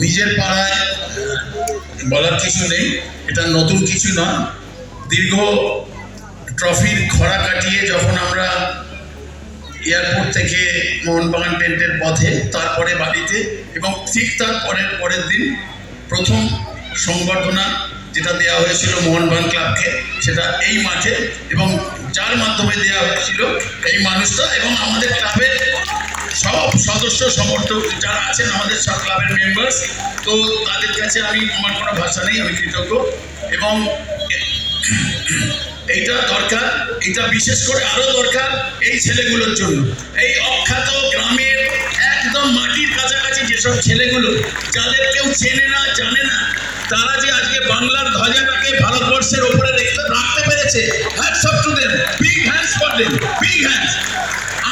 নিজের পাড়ায় বলার কিছু নেই। এটা নতুন কিছু নয় দীর্ঘ ট্রফির খরা কাটিয়ে যখন আমরা এয়ারপোর্ট থেকে মোহনবাগান টেন্টের পথে, তারপরে বাড়িতে এবং ঠিক তার পরের পরের দিন প্রথম সংবর্ধনা যেটা দেওয়া হয়েছিল মোহনবাগান ক্লাবকে, সেটা এই মাঠে এবং যার মাধ্যমে দেওয়া হয়েছিল এই মানুষটা এবং আমাদের ক্লাবের সব সদস্য সমর্থক যারা আছেন আমাদের সব ক্লাবের মেম্বার্স তো তাদের কাছে আমি, আমার কোনো ভাষা নেই, আমি কৃতজ্ঞ। এবং এইটা দরকার এটা বিশেষ করে আরও দরকার এই ছেলেগুলোর জন্য। এই অখ্যাত গ্রামের একদম মাটির কাছাকাছি যেসব ছেলেগুলো, যাদের কেউ চেনে না, জানে না, তারা যে আজকে বাংলার ধ্বজাটাকে ভারতবর্ষের ওপরে রেখে রাখতে পেরেছে hands off to them big hands for them big hands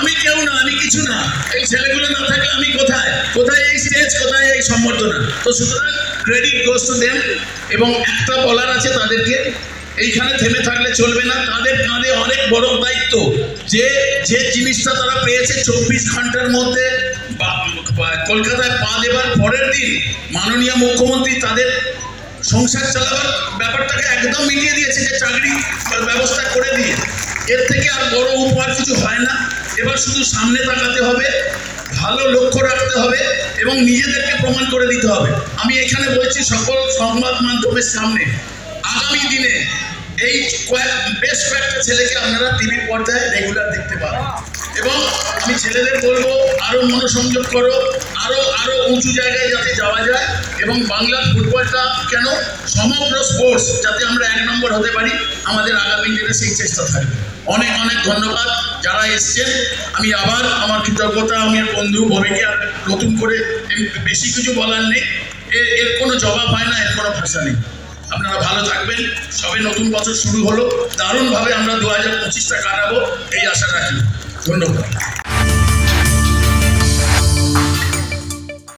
আমি কেউ না, আমি কিছু না। এই ছেলেগুলো না থাকলে আমি কোথায়? কোথায় এই স্টেজ কোথায় এই সম্বর্ধনা? তো সুতরাং ক্রেডিট গোস টু দেম এবং একটা বলার আছে তাদেরকে, এইখানে থেমে থাকলে চলবে না। তাদের কাঁধে অনেক বড় দায়িত্ব। যে যে জিনিসটা তারা পেয়েছে চব্বিশ ঘণ্টার মধ্যে কলকাতায় পা দেবার পরের দিন মাননীয় মুখ্যমন্ত্রী তাদের সংসার চালাবার ব্যাপারটাকে একদম মিটিয়ে দিয়েছে যে, চাকরি ব্যবস্থা করে দিয়ে। এর থেকে আর বড় উপহার কিছু হয় না। এবার শুধু সামনে তাকাতে হবে, ভালো লক্ষ্য রাখতে হবে এবং নিজেদেরকে প্রমাণ করে দিতে হবে। আমি এখানে বলছি সকল সংবাদ মাধ্যমের সামনে, আগামী দিনে এই বেশ কয়েকটা ছেলেকে আপনারা টিভির পর্দায় রেগুলার দেখতে পাবেন। এবং আমি ছেলেদের বলব, আরও মনোসংযোগ করো, আরও আরও উঁচু জায়গায় যাতে যাওয়া যায় এবং বাংলার ফুটবলটা কেন সমগ্র স্পোর্টস যাতে আমরা এক নম্বর হতে পারি, আমাদের আগামী দিনে সেই চেষ্টা থাকবে। অনেক অনেক ধন্যবাদ যারা এসছেন। আমি আবার আমার কৃতজ্ঞতা আমার বন্ধু ভবিকে আর নতুন করে বেশি কিছু বলার নেই। এর এর কোনো জবাব হয় না, এর কোনো ভাষা নেই। আপনারা ভালো থাকবেন। সবে নতুন বছর শুরু হলো। দারুণভাবে আমরা দু হাজার পঁচিশটা কাটাবো, এই আশা রাখি। ধন্যবাদ।